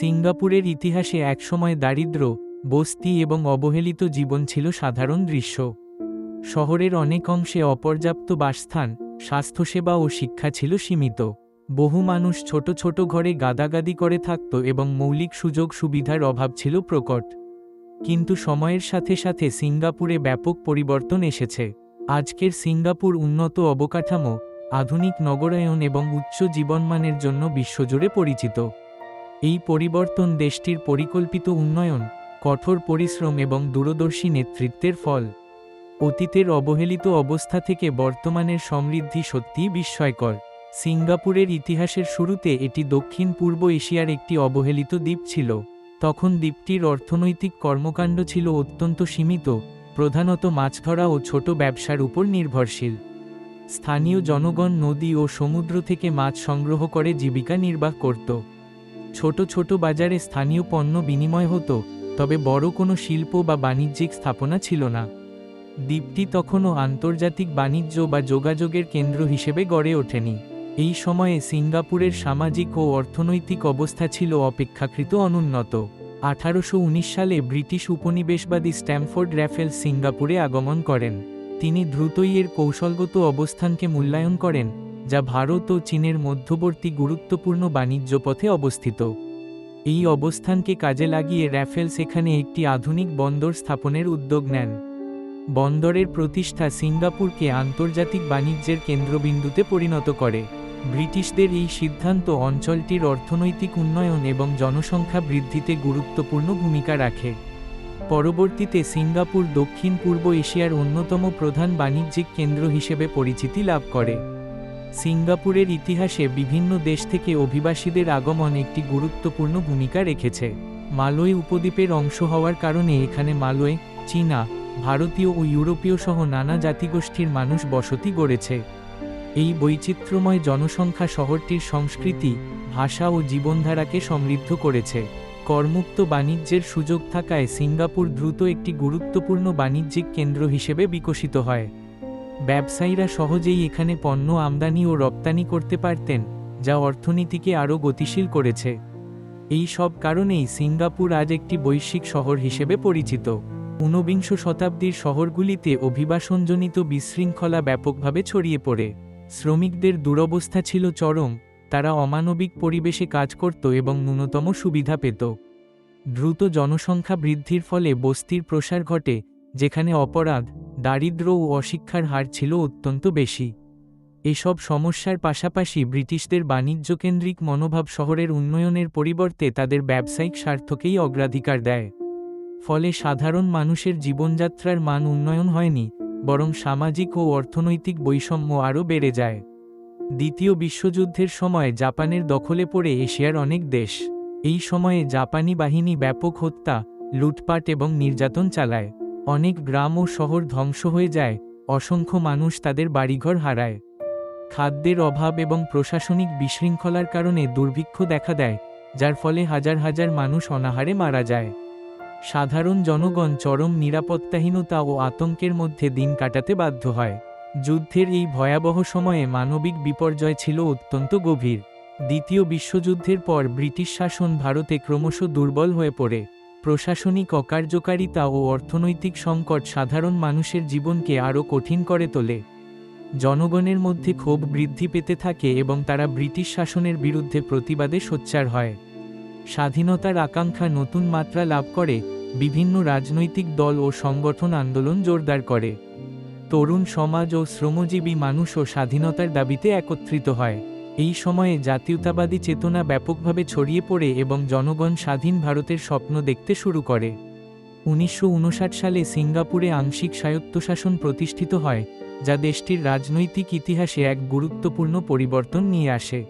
সিঙ্গাপুরের ইতিহাসে একসময় দারিদ্র, বস্তি এবং অবহেলিত জীবন ছিল সাধারণ দৃশ্য। শহরের অনেক অংশে অপর্যাপ্ত বাসস্থান, স্বাস্থ্যসেবা ও শিক্ষা ছিল সীমিত। বহু মানুষ ছোট ছোট ঘরে গাদাগাদি করে থাকত এবং মৌলিক সুযোগ সুবিধার অভাব ছিল প্রকট। কিন্তু সময়ের সাথে সাথে সিঙ্গাপুরে ব্যাপক পরিবর্তন এসেছে। আজকের সিঙ্গাপুর উন্নত অবকাঠামো, আধুনিক নগরায়ন এবং উচ্চ জীবনমানের জন্য বিশ্বজুড়ে পরিচিত। এই পরিবর্তন দেশটির পরিকল্পিত উন্নয়ন, কঠোর পরিশ্রম এবং দূরদর্শী নেতৃত্বের ফল। অতীতের অবহেলিত অবস্থা থেকে বর্তমানের সমৃদ্ধি সত্যিই বিস্ময়কর। সিঙ্গাপুরের ইতিহাসের শুরুতে এটি দক্ষিণ পূর্ব এশিয়ার একটি অবহেলিত দ্বীপ ছিল। তখন দ্বীপটির অর্থনৈতিক কর্মকাণ্ড ছিল অত্যন্ত সীমিত, প্রধানত মাছ ধরা ও ছোট ব্যবসার উপর নির্ভরশীল। স্থানীয় জনগণ নদী ও সমুদ্র থেকে মাছ সংগ্রহ করে জীবিকা নির্বাহ করত। ছোট ছোট বাজারে স্থানীয় পণ্য বিনিময় হতো, তবে বড় কোনো শিল্প বা বাণিজ্যিক স্থাপনা ছিল না। দ্বীপটি তখনও আন্তর্জাতিক বাণিজ্য বা যোগাযোগের কেন্দ্র হিসেবে গড়ে ওঠেনি। এই সময়ে সিঙ্গাপুরের সামাজিক ও অর্থনৈতিক অবস্থা ছিল অপেক্ষাকৃত অনুন্নত। আঠারোশো উনিশ সালে ব্রিটিশ উপনিবেশবাদী স্ট্যামফোর্ড র্যাফেল সিঙ্গাপুরে আগমন করেন। তিনি দ্রুতই এর কৌশলগত অবস্থানকে মূল্যায়ন করেন। যা ভারত ও চীনের মধ্যবর্তী গুরুত্বপূর্ণ বাণিজ্য পথে অবস্থিত। এই অবস্থানকে কাজে লাগিয়ে র্যাফেলস এখানে একটি আধুনিক বন্দর স্থাপনের উদ্যোগ নেন। বন্দরের প্রতিষ্ঠা সিঙ্গাপুরকে আন্তর্জাতিক বাণিজ্যের কেন্দ্রবিন্দুতে পরিণত করে। ব্রিটিশদের এই সিদ্ধান্ত অঞ্চলটির অর্থনৈতিক উন্নয়ন এবং জনসংখ্যা বৃদ্ধিতে গুরুত্বপূর্ণ ভূমিকা রাখে। পরবর্তীতে সিঙ্গাপুর দক্ষিণ পূর্ব এশিয়ার অন্যতম প্রধান বাণিজ্যিক কেন্দ্র হিসেবে পরিচিতি লাভ করে। সিঙ্গাপুরের ইতিহাসে বিভিন্ন দেশ থেকে অভিবাসীদের আগমন একটি গুরুত্বপূর্ণ ভূমিকা রেখেছে। মালয় উপদ্বীপের অংশ হওয়ার কারণে এখানে মালয়, চীনা, ভারতীয় ও ইউরোপীয় সহ নানা জাতিগোষ্ঠীর মানুষ বসতি গড়েছে। এই বৈচিত্র্যময় জনসংখ্যা শহরটির সংস্কৃতি, ভাষা ও জীবনধারাকে সমৃদ্ধ করেছে। করমুক্ত বাণিজ্যের সুযোগ থাকায় সিঙ্গাপুর দ্রুত একটি গুরুত্বপূর্ণ বাণিজ্যিক কেন্দ্র হিসেবে বিকশিত হয়। ব্যবসায়ীরা সহজেই এখানে পণ্য আমদানি ও রপ্তানি করতে পারতেন, যা অর্থনীতিকে আরও গতিশীল করেছে। এই সব কারণেই সিঙ্গাপুর আজ একটি বৈশ্বিক শহর হিসেবে পরিচিত। ঊনবিংশ শতাব্দীর শহরগুলিতে অভিবাসনজনিত বিশৃঙ্খলা ব্যাপকভাবে ছড়িয়ে পড়ে। শ্রমিকদের দুরবস্থা ছিল চরম, তারা অমানবিক পরিবেশে কাজ করত এবং ন্যূনতম সুবিধা পেত। দ্রুত জনসংখ্যা বৃদ্ধির ফলে বস্তির প্রসার ঘটে, যেখানে অপরাধ দারিদ্র ও অশিক্ষার হার ছিল অত্যন্ত বেশি। এসব সমস্যার পাশাপাশি ব্রিটিশদের বাণিজ্যকেন্দ্রিক মনোভাব শহরের উন্নয়নের পরিবর্তে তাদের ব্যবসায়িক স্বার্থকেই অগ্রাধিকার দেয়। ফলে সাধারণ মানুষের জীবনযাত্রার মান উন্নয়ন হয়নি, বরং সামাজিক ও অর্থনৈতিক বৈষম্য আরও বেড়ে যায়। দ্বিতীয় বিশ্বযুদ্ধের সময় জাপানের দখলে পড়ে এশিয়ার অনেক দেশ। এই সময়ে জাপানি বাহিনী ব্যাপক হত্যা, লুটপাট এবং নির্যাতন চালায়। অনেক গ্রাম ও শহর ধ্বংস হয়ে যায়, অসংখ্য মানুষ তাদের বাড়িঘর হারায়। খাদ্যের অভাব এবং প্রশাসনিক বিশৃঙ্খলার কারণে দুর্ভিক্ষ দেখা দেয়, যার ফলে হাজার হাজার মানুষ অনাহারে মারা যায়। সাধারণ জনগণ চরম নিরাপত্তাহীনতা ও আতঙ্কের মধ্যে দিন কাটাতে বাধ্য হয়। যুদ্ধের এই ভয়াবহ সময়ে মানবিক বিপর্যয় ছিল অত্যন্ত গভীর। দ্বিতীয় বিশ্বযুদ্ধের পর ব্রিটিশ শাসন ভারতে ক্রমশ দুর্বল হয়ে পড়ে। প্রশাসনিক অকার্যকারিতা ও অর্থনৈতিক সংকট সাধারণ মানুষের জীবনকে আরও কঠিন করে তোলে। জনগণের মধ্যে ক্ষোভ বৃদ্ধি পেতে থাকে এবং তারা ব্রিটিশ শাসনের বিরুদ্ধে প্রতিবাদে সোচ্চার হয়। স্বাধীনতার আকাঙ্ক্ষা নতুন মাত্রা লাভ করে, বিভিন্ন রাজনৈতিক দল ও সংগঠন আন্দোলন জোরদার করে। তরুণ সমাজ ও শ্রমজীবী মানুষও স্বাধীনতার দাবিতে একত্রিত হয়। এই সময়ে জাতীয়তাবাদী চেতনা ব্যাপকভাবে ছড়িয়ে পড়ে এবং জনগণ স্বাধীন ভারতের স্বপ্ন দেখতে শুরু করে। উনিশশো উনষাট সালে সিঙ্গাপুরে আংশিক স্বায়ত্তশাসন প্রতিষ্ঠিত হয়, যা দেশটির রাজনৈতিক ইতিহাসে এক গুরুত্বপূর্ণ পরিবর্তন নিয়ে আসে।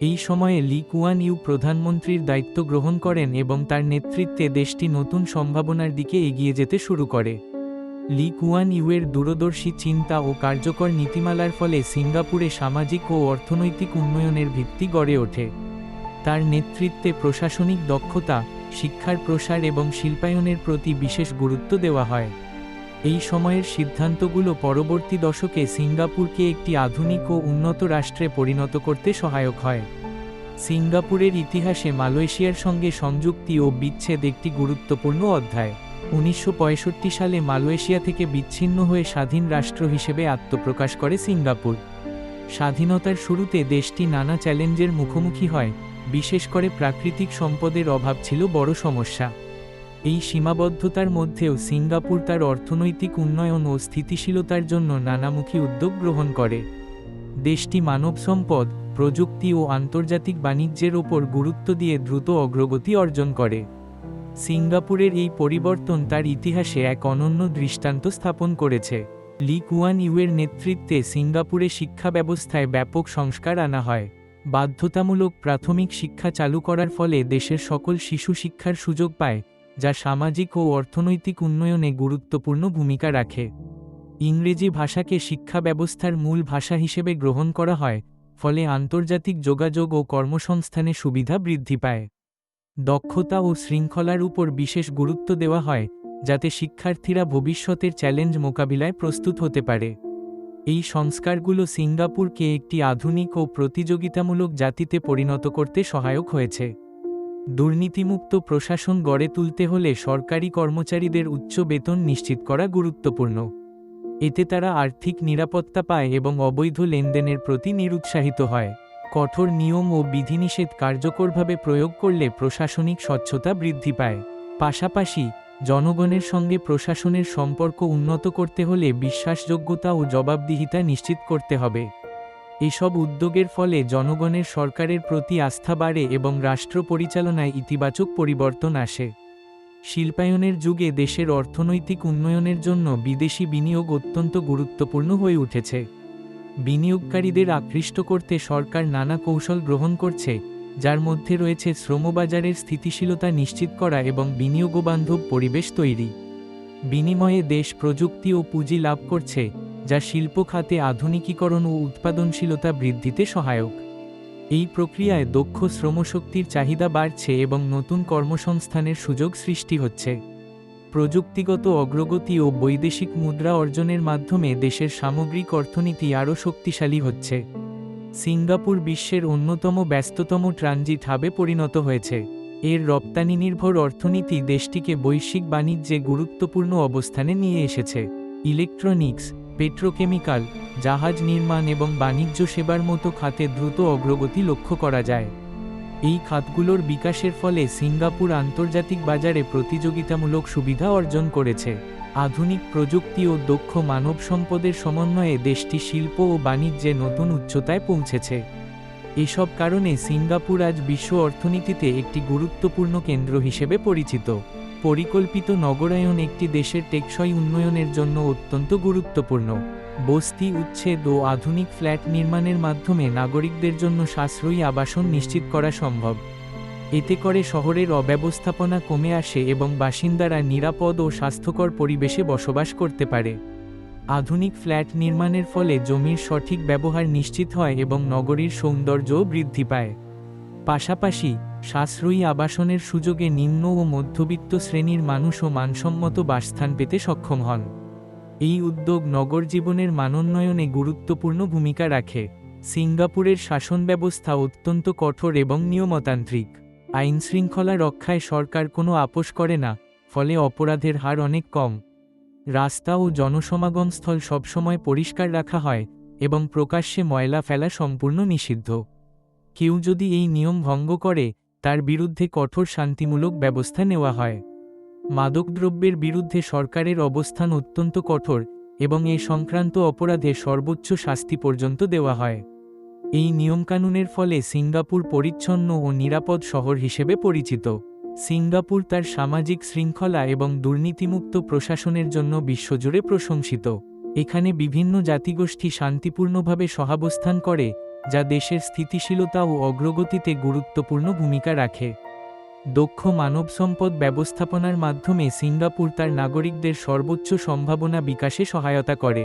এই সময়ে লি কুয়ান ইউ প্রধানমন্ত্রীর দায়িত্ব গ্রহণ করেন এবং তার নেতৃত্বে দেশটি নতুন সম্ভাবনার দিকে এগিয়ে যেতে শুরু করে। লি কুয়ান ইউয়ের দূরদর্শী চিন্তা ও কার্যকর নীতিমালার ফলে সিঙ্গাপুরে সামাজিক ও অর্থনৈতিক উন্নয়নের ভিত্তি গড়ে ওঠে। তার নেতৃত্বে প্রশাসনিক দক্ষতা, শিক্ষার প্রসার এবং শিল্পায়নের প্রতি বিশেষ গুরুত্ব দেওয়া হয়। এই সময়ের সিদ্ধান্তগুলো পরবর্তী দশকে সিঙ্গাপুরকে একটি আধুনিক ও উন্নত রাষ্ট্রে পরিণত করতে সহায়ক হয়। সিঙ্গাপুরের ইতিহাসে মালয়েশিয়ার সঙ্গে সংযুক্তি ও বিচ্ছেদ একটি গুরুত্বপূর্ণ অধ্যায়। উনিশশো পঁয়ষট্টি সালে মালয়েশিয়া থেকে বিচ্ছিন্ন হয়ে স্বাধীন রাষ্ট্র হিসেবে আত্মপ্রকাশ করে সিঙ্গাপুর। স্বাধীনতার শুরুতে দেশটি নানা চ্যালেঞ্জের মুখোমুখি হয়, বিশেষ করে প্রাকৃতিক সম্পদের অভাব ছিল বড় সমস্যা। এই সীমাবদ্ধতার মধ্যেও সিঙ্গাপুর তার অর্থনৈতিক উন্নয়ন ও স্থিতিশীলতার জন্য নানামুখী উদ্যোগ গ্রহণ করে। দেশটি মানব সম্পদ, প্রযুক্তি ও আন্তর্জাতিক বাণিজ্যের ওপর গুরুত্ব দিয়ে দ্রুত অগ্রগতি অর্জন করে। সিঙ্গাপুরের এই পরিবর্তন তার ইতিহাসে এক অনন্য দৃষ্টান্ত স্থাপন করেছে। লি কুয়ান ইউয়ের নেতৃত্বে সিঙ্গাপুরে শিক্ষা ব্যবস্থায় ব্যাপক সংস্কার আনা হয়। বাধ্যতামূলক প্রাথমিক শিক্ষা চালু করার ফলে দেশের সকল শিশু শিক্ষার সুযোগ পায়, যা সামাজিক ও অর্থনৈতিক উন্নয়নে গুরুত্বপূর্ণ ভূমিকা রাখে। ইংরেজি ভাষাকে শিক্ষা ব্যবস্থার মূল ভাষা হিসেবে গ্রহণ করা হয়, ফলে আন্তর্জাতিক যোগাযোগ ও কর্মসংস্থানে সুবিধা বৃদ্ধি পায়। দক্ষতা ও শৃঙ্খলার উপর বিশেষ গুরুত্ব দেওয়া হয়, যাতে শিক্ষার্থীরা ভবিষ্যতের চ্যালেঞ্জ মোকাবিলায় প্রস্তুত হতে পারে। এই সংস্কারগুলো সিঙ্গাপুরকে একটি আধুনিক ও প্রতিযোগিতামূলক জাতিতে পরিণত করতে সহায়ক হয়েছে। দুর্নীতিমুক্ত প্রশাসন গড়ে তুলতে হলে সরকারি কর্মচারীদের উচ্চ বেতন নিশ্চিত করা গুরুত্বপূর্ণ। এতে তারা আর্থিক নিরাপত্তা পায় এবং অবৈধ লেনদেনের প্রতি নিরুৎসাহিত হয়। কঠোর নিয়ম ও বিধিনিষেধ কার্যকরভাবে প্রয়োগ করলে প্রশাসনিক স্বচ্ছতা বৃদ্ধি পায়। পাশাপাশি, জনগণের সঙ্গে প্রশাসনের সম্পর্ক উন্নত করতে হলে বিশ্বাসযোগ্যতা ও জবাবদিহিতা নিশ্চিত করতে হবে। এসব উদ্যোগের ফলে জনগণের সরকারের প্রতি আস্থা বাড়ে এবং রাষ্ট্র পরিচালনায় ইতিবাচক পরিবর্তন আসে। শিল্পায়নের যুগে দেশের অর্থনৈতিক উন্নয়নের জন্য বিদেশি বিনিয়োগ অত্যন্ত গুরুত্বপূর্ণ হয়ে উঠেছে। বিনিয়োগকারীদের আকৃষ্ট করতে সরকার নানা কৌশল গ্রহণ করছে, যার মধ্যে রয়েছে শ্রমবাজারের স্থিতিশীলতা নিশ্চিত করা এবং বিনিয়োগবান্ধব পরিবেশ তৈরি। বিনিময়ে দেশ প্রযুক্তি ও পুঁজি লাভ করছে, যা শিল্প খাতে আধুনিকীকরণ ও উৎপাদনশীলতা বৃদ্ধিতে সহায়ক। এই প্রক্রিয়ায় দক্ষ শ্রমশক্তির চাহিদা বাড়ছে এবং নতুন কর্মসংস্থানের সুযোগ সৃষ্টি হচ্ছে। প্রযুক্তিগত অগ্রগতি ও বৈদেশিক মুদ্রা অর্জনের মাধ্যমে দেশের সামগ্রিক অর্থনীতি আরও শক্তিশালী হচ্ছে। সিঙ্গাপুর বিশ্বের অন্যতম ব্যস্ততম ট্রানজিট হাবে পরিণত হয়েছে। এর রপ্তানি নির্ভর অর্থনীতি দেশটিকে বৈশ্বিক বাণিজ্যে গুরুত্বপূর্ণ অবস্থানে নিয়ে এসেছে। ইলেকট্রনিক্স, পেট্রোকেমিক্যাল, জাহাজ নির্মাণ এবং বাণিজ্য সেবার মতো খাতে দ্রুত অগ্রগতি লক্ষ্য করা যায়। এই খাতগুলোর বিকাশের ফলে সিঙ্গাপুর আন্তর্জাতিক বাজারে প্রতিযোগিতামূলক সুবিধা অর্জন করেছে। আধুনিক প্রযুক্তি ও দক্ষ মানব সম্পদের সমন্বয়ে দেশটি শিল্প ও বাণিজ্যে নতুন উচ্চতায় পৌঁছেছে। এসব কারণে সিঙ্গাপুর আজ বিশ্ব অর্থনীতিতে একটি গুরুত্বপূর্ণ কেন্দ্র হিসেবে পরিচিত। পরিকল্পিত নগরায়ন একটি দেশের টেকসই উন্নয়নের জন্য অত্যন্ত গুরুত্বপূর্ণ। বস্তি, উচ্ছেদ ও আধুনিক ফ্ল্যাট নির্মাণের মাধ্যমে নাগরিকদের জন্য সাশ্রয়ী আবাসন নিশ্চিত করা সম্ভব। এতে করে শহরের অব্যবস্থাপনা কমে আসে এবং বাসিন্দারা নিরাপদ ও স্বাস্থ্যকর পরিবেশে বসবাস করতে পারে। আধুনিক ফ্ল্যাট নির্মাণের ফলে জমির সঠিক ব্যবহার নিশ্চিত হয় এবং নগরীর সৌন্দর্যও বৃদ্ধি পায়। পাশাপাশি সাশ্রয়ী আবাসনের সুযোগে নিম্ন ও মধ্যবিত্ত শ্রেণির মানুষও মানসম্মত বাসস্থান পেতে সক্ষম হন। এই উদ্যোগ নগর জীবনের মানোন্নয়নে গুরুত্বপূর্ণ ভূমিকা রাখে। সিঙ্গাপুরের শাসন ব্যবস্থা অত্যন্ত কঠোর এবং নিয়মতান্ত্রিক। আইনশৃঙ্খলা রক্ষায় সরকার কোনো আপোষ করে না, ফলে অপরাধের হার অনেক কম। রাস্তা ও জনসমাগম স্থল সবসময় পরিষ্কার রাখা হয় এবং প্রকাশ্যে ময়লা ফেলা সম্পূর্ণ নিষিদ্ধ। কেউ যদি এই নিয়ম ভঙ্গ করে তার বিরুদ্ধে কঠোর শান্তিমূলক ব্যবস্থা নেওয়া হয়। মাদকদ্রব্যের বিরুদ্ধে সরকারের অবস্থান অত্যন্ত কঠোর এবং এ সংক্রান্ত অপরাধে সর্বোচ্চ শাস্তি পর্যন্ত দেওয়া হয়। এই নিয়মকানুনের ফলে সিঙ্গাপুর পরিচ্ছন্ন ও নিরাপদ শহর হিসেবে পরিচিত। সিঙ্গাপুর তার সামাজিক শৃঙ্খলা এবং দুর্নীতিমুক্ত প্রশাসনের জন্য বিশ্বজুড়ে প্রশংসিত। এখানে বিভিন্ন জাতিগোষ্ঠী শান্তিপূর্ণভাবে সহাবস্থান করে যা দেশের স্থিতিশীলতা ও অগ্রগতিতে গুরুত্বপূর্ণ ভূমিকা রাখে। দক্ষ মানব সম্পদ ব্যবস্থাপনার মাধ্যমে সিঙ্গাপুর তার নাগরিকদের সর্বোচ্চ সম্ভাবনা বিকাশে সহায়তা করে।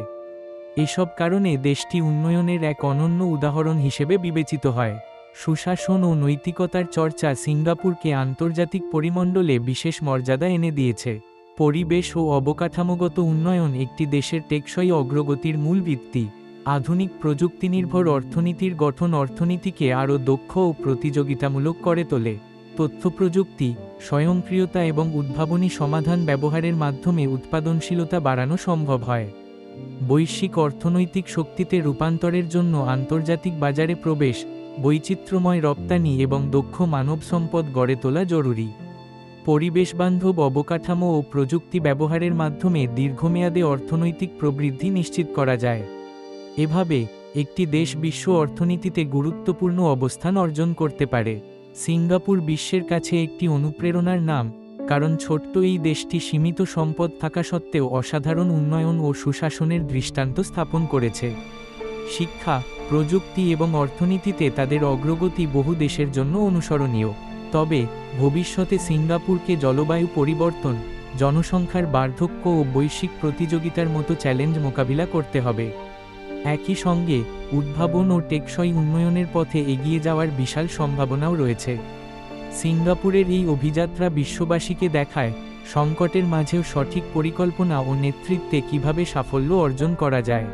এসব কারণে দেশটি উন্নয়নের এক অনন্য উদাহরণ হিসেবে বিবেচিত হয়। সুশাসন ও নৈতিকতার চর্চা সিঙ্গাপুরকে আন্তর্জাতিক পরিমণ্ডলে বিশেষ মর্যাদা এনে দিয়েছে। পরিবেশ ও অবকাঠামোগত উন্নয়ন একটি দেশের টেকসই অগ্রগতির মূল ভিত্তি। আধুনিক প্রযুক্তিনির্ভর অর্থনীতির গঠন অর্থনীতিকে আরও দক্ষ ও প্রতিযোগিতামূলক করে তোলে। তথ্য প্রযুক্তি স্বয়ংক্রিয়তা এবং উদ্ভাবনী সমাধান ব্যবহারের মাধ্যমে উৎপাদনশীলতা বাড়ানো সম্ভব হয়। বৈশ্বিক অর্থনৈতিক শক্তিতে রূপান্তরের জন্য আন্তর্জাতিক বাজারে প্রবেশ, বৈচিত্র্যময় রপ্তানি এবং দক্ষ মানব সম্পদ গড়ে তোলা জরুরি। পরিবেশবান্ধব অবকাঠামো ও প্রযুক্তি ব্যবহারের মাধ্যমে দীর্ঘমেয়াদে অর্থনৈতিক প্রবৃদ্ধি নিশ্চিত করা যায়। এভাবে, একটি দেশ বিশ্ব অর্থনীতিতে গুরুত্বপূর্ণ অবস্থান অর্জন করতে পারে। সিঙ্গাপুর বিশ্বের কাছে একটি অনুপ্রেরণার নাম, কারণ ছোট্ট এই দেশটি সীমিত সম্পদ থাকা সত্ত্বেও অসাধারণ উন্নয়ন ও সুশাসনের দৃষ্টান্ত স্থাপন করেছে। শিক্ষা, প্রযুক্তি এবং অর্থনীতিতে তাদের অগ্রগতি বহু দেশের জন্য অনুসরণীয়। তবে, ভবিষ্যতে সিঙ্গাপুরকে জলবায়ু পরিবর্তন, জনসংখ্যার বার্ধক্য ও বৈশ্বিক প্রতিযোগিতার মতো চ্যালেঞ্জ মোকাবিলা করতে হবে। একই সঙ্গে উদ্ভাবন ও টেকসই উন্নয়নের পথে এগিয়ে যাওয়ার বিশাল সম্ভাবনাও রয়েছে। সিঙ্গাপুরের এই অভিযাত্রা বিশ্ববাসীকে দেখায় সংকটের মাঝেও সঠিক পরিকল্পনা ও নেতৃত্বে কীভাবে সাফল্য অর্জন করা যায়।